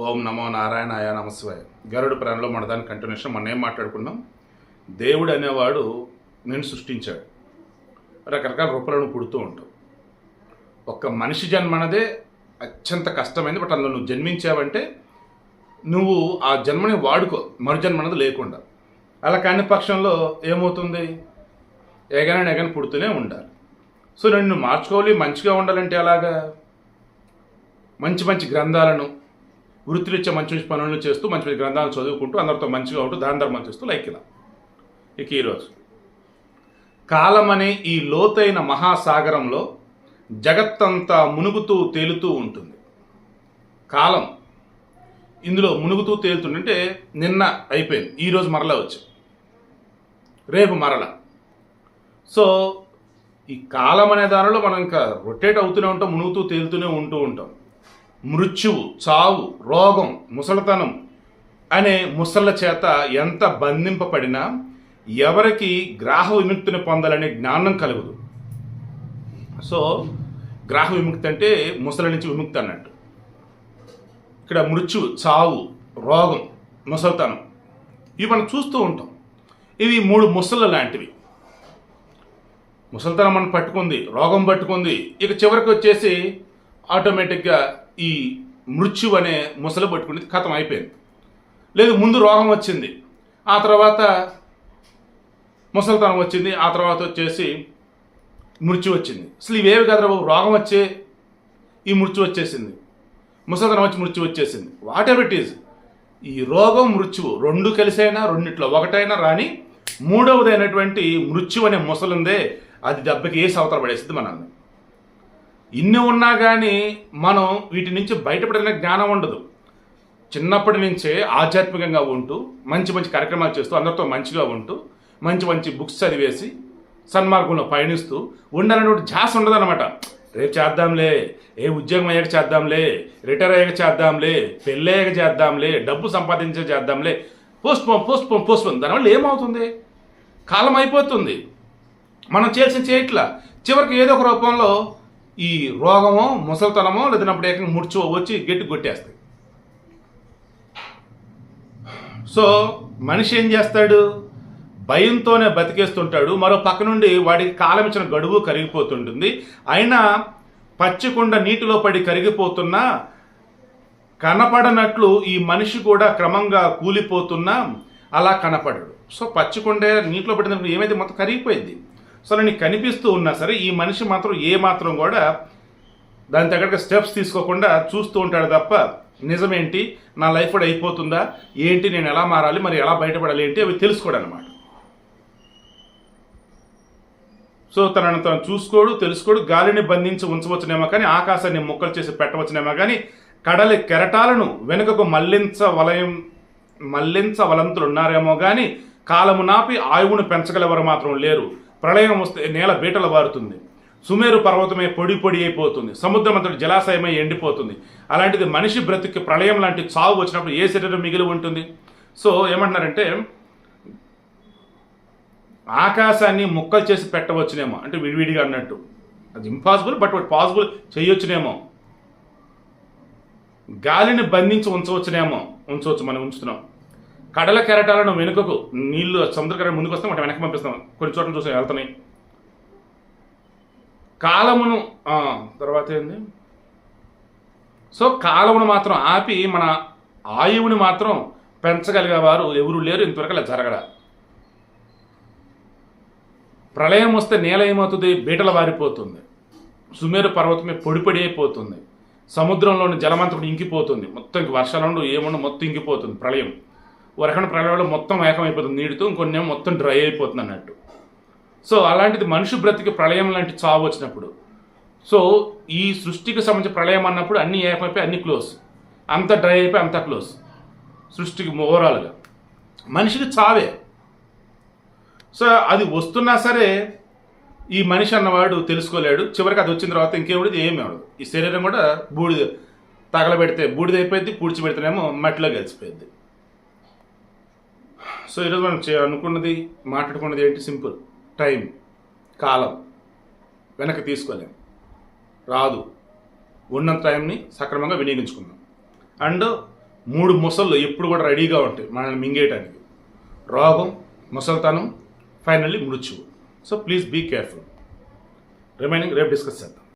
ఓం నమో నారాయణాయ నమస్వాయ. గరుడు ప్రాణంలో మన దాని కంటిన్యూషన్ మనం ఏం మాట్లాడుకున్నాం? దేవుడు అనేవాడు నేను సృష్టించాడు. రకరకాల రూపాలను పుడుతూ ఉంటాం ఒక్క మనిషి జన్మనదే అత్యంత కష్టమైంది బట్ అందులో నువ్వు జన్మించావంటే నువ్వు ఆ జన్మని వాడుకో మరు జన్మనది లేకుండా. అలా కాని పక్షంలో ఏమవుతుంది? ఎగనని ఎగన పుడుతూనే ఉండాలి. సో నేను మార్చుకోవాలి మంచిగా ఉండాలంటే అలాగా మంచి మంచి గ్రంథాలను వృత్తిరీత్యా మంచి మంచి పనులను చేస్తూ మంచి మంచి గ్రంథాలను చదువుకుంటూ అందరితో మంచిగా ఉంటూ దాని ధర్మం చేస్తూ లైక్కిదాం ఇక ఈరోజు కాలం అనే ఈ లోతైన మహాసాగరంలో జగత్తంతా మునుగుతూ తేలుతూ ఉంటుంది. కాలం ఇందులో మునుగుతూ తేలుతుంటే నిన్న అయిపోయింది ఈరోజు మరలా వచ్చి రేపు మరల. సో ఈ కాలం అనే దానిలో మనం ఇంకా రొటేట్ అవుతూనే ఉంటాం మునుగుతూ తేలుతూనే ఉంటూ ఉంటాం. మృత్యువు చావు రోగం ముసలితనం అనే ముసళ్ళ చేత ఎంత బంధింపబడినా ఎవరికి గ్రాహ విముక్తిని పొందాలనే జ్ఞానం కలుగుదు. సో గ్రాహ విముక్తి అంటే ముసలి నుంచి విముక్తి అన్నట్టు. ఇక్కడ మృత్యు చావు రోగం ముసలితనం ఇవి మనం చూస్తూ ఉంటాం. ఇవి మూడు ముసళ్ళ లాంటివి. ముసలితనం మనం పట్టుకుంది రోగం పట్టుకుంది ఇక చివరికి వచ్చేసి ఆటోమేటిక్గా ఈ మృత్యు అనే ముసలు పట్టుకుని కథం అయిపోయింది. లేదు ముందు రోగం వచ్చింది. ఆ తర్వాత ముసలితనం వచ్చింది. ఆ తర్వాత వచ్చేసి మృత్యు వచ్చింది. అసలు ఇవేవి కదరా బాబు? రోగం వచ్చే ఈ మృత్యు వచ్చేసింది. ముసలితనం వచ్చి మృత్యు వచ్చేసింది. వాట్ ఎవర్ ఇట్ ఈజ్ ఈ రోగం మృత్యువు రెండు కలిసైనా రెండిట్లో ఒకటైనా రాని మూడవదైనటువంటి మృత్యు అనే ముసలుందే అది దెబ్బకి ఏ సవతల పడేసింది మనల్ని. ఇన్ని ఉన్నా కానీ మనం వీటి నుంచి బయటపడిన జ్ఞానం ఉండదు. చిన్నప్పటి నుంచే ఆధ్యాత్మికంగా ఉంటూ మంచి మంచి కార్యక్రమాలు చేస్తూ అందరితో మంచిగా ఉంటూ మంచి మంచి బుక్స్ చదివేసి సన్మార్గంలో పయనిస్తూ ఉండాలనే ధ్యాస ఉండదన్నమాట. రేపు చేద్దాంలే ఏ ఉద్యోగం అయ్యాక చేద్దాంలే రిటైర్ అయ్యాక చేద్దాంలే పెళ్ళయ్యాక చేద్దాంలే డబ్బు సంపాదించే చేద్దాంలే postpone postpone postpone. దానివల్ల ఏమవుతుంది? కాలం అయిపోతుంది. మనం చేసిన చేయట్లా చివరికి ఏదో ఒక రూపంలో ఈ రోగమో ముసలితనమో లేదన్నప్పుడు ఏకంగా ముడుచో వచ్చి గట్టి కొట్టేస్తాయి. సో మనిషి ఏం చేస్తాడు? భయంతోనే బతికేస్తుంటాడు. మరో పక్క నుండి వాడికి కాలం ఇచ్చిన గడువు కరిగిపోతుంటుంది. అయినా పచ్చికుండ నీటిలో పడి కరిగిపోతున్నా కనపడనట్లు ఈ మనిషి కూడా క్రమంగా కూలిపోతున్నా అలా కనపడడు. సో పచ్చికుండ నీటిలో పడినప్పుడు ఏమైతే మొత్తం కరిగిపోయింది. సో అలా నీకు కనిపిస్తూ ఉన్నా సరే ఈ మనిషి మాత్రం ఏ మాత్రం కూడా దాని తగ్గట్టుగా స్టెప్స్ తీసుకోకుండా చూస్తూ ఉంటాడు తప్ప నిజమేంటి? నా లైఫ్ కూడా అయిపోతుందా? ఏంటి? నేను ఎలా మారాలి? మరి ఎలా బయటపడాలి? ఏంటి? అవి తెలుసుకోడు అనమాట సో తనను తను చూసుకోడు తెలుసుకోడు గాలిని బంధించి ఉంచవచ్చునేమో కానీ ఆకాశాన్ని ముక్కలు చేసి పెట్టవచ్చునేమో కానీ కడలి కెరటాలను వెనుకకు మళ్ళించ వలయం మళ్ళించ వలంతులు ఉన్నారేమో కానీ కాలము నాపి ఆయువును పెంచగలవారు మాత్రం లేరు. ప్రళయం వస్తే నేల బీటలు వారుతుంది. సుమేరు పర్వతమే పొడి పొడి అయిపోతుంది. సముద్రం అంతటి జలాశయమై ఎండిపోతుంది. అలాంటిది మనిషి బ్రతికి ప్రళయం లాంటి చావు వచ్చినప్పుడు ఏ శరీరం మిగిలి ఉంటుంది? సో ఏమంటున్నారంటే ఆకాశాన్ని ముక్కలు చేసి పెట్టవచ్చునేమో. అంటే విడివిడిగా అన్నట్టు. అది ఇంపాసిబుల్ బట్ వాటి పాసిబుల్ చేయొచ్చునేమో. గాలిని బంధించి ఉంచవచ్చునేమో. ఉంచవచ్చు మనం ఉంచుతున్నాం. కడల కెరటాలను వెనుకకు నీళ్ళు సముద్ర ముందుకు వస్తే మనం వెనక్కి పంపిస్తాం. కొన్ని చోట్ల చూసాం వెళ్తున్నాయి. కాలమును తర్వాత ఏంది? సో కాలమును మాత్రం ఆపి మన ఆయువుని మాత్రం పెంచగలిగే వారు ఎవరు లేరు. ఇంతవరకు అలా జరగడ ప్రళయం వస్తే నేల ఏమవుతుంది? బీటల వారిపోతుంది. సుమేరు పర్వతమే పొడి పొడి అయిపోతుంది. సముద్రంలోని జలమంతటి ఇంకిపోతుంది. మొత్తం ఇంక వర్షాలు ఏముండో మొత్తం ఇంకిపోతుంది ప్రళయం. ఓ ప్రళయంలో మొత్తం ఏకమైపోతుంది నీటితో ఇంకొన్ని మొత్తం డ్రై అయిపోతుంది అన్నట్టు. సో అలాంటిది మనిషి బ్రతికి ప్రళయం లాంటి చావు వచ్చినప్పుడు. సో ఈ సృష్టికి సంబంధించిన ప్రళయం అన్నప్పుడు అన్ని ఏకమైపోయి అన్ని క్లోజ్. అంత డ్రై అయిపోయి అంత క్లోజ్. సృష్టికి ఓవరాల్గా. మనిషికి చావే. సో అది వస్తున్నా సరే ఈ మనిషి అన్నవాడు తెలుసుకోలేడు. చివరికి అది వచ్చిన తర్వాత ఇంకేమిటి ఏమీ అవదు ఈ శరీరం కూడా బూడిద తగలబెడితే బూడిద అయిపోయింది పూడ్చిపెడితేనేమో మట్టిలో కలిసిపోయింది సో ఈరోజు మనం చే- అనుకున్నది మాట్లాడుకున్నది ఏంటి? సింపుల్. టైం. కాలం. వెనక్కి తీసుకోలేం. రాదు. ఉన్న టైంని సక్రమంగా వినియోగించుకుందాం. అండ్ మూడు ముసళ్ళు ఎప్పుడు కూడా రెడీగా ఉంటాయి మనల్ని మింగేయడానికి రోగం ముసల్తనం ఫైనల్లీ మృత్యువు. So please be careful. Remaining రేపు డిస్కస్ చేద్దాం.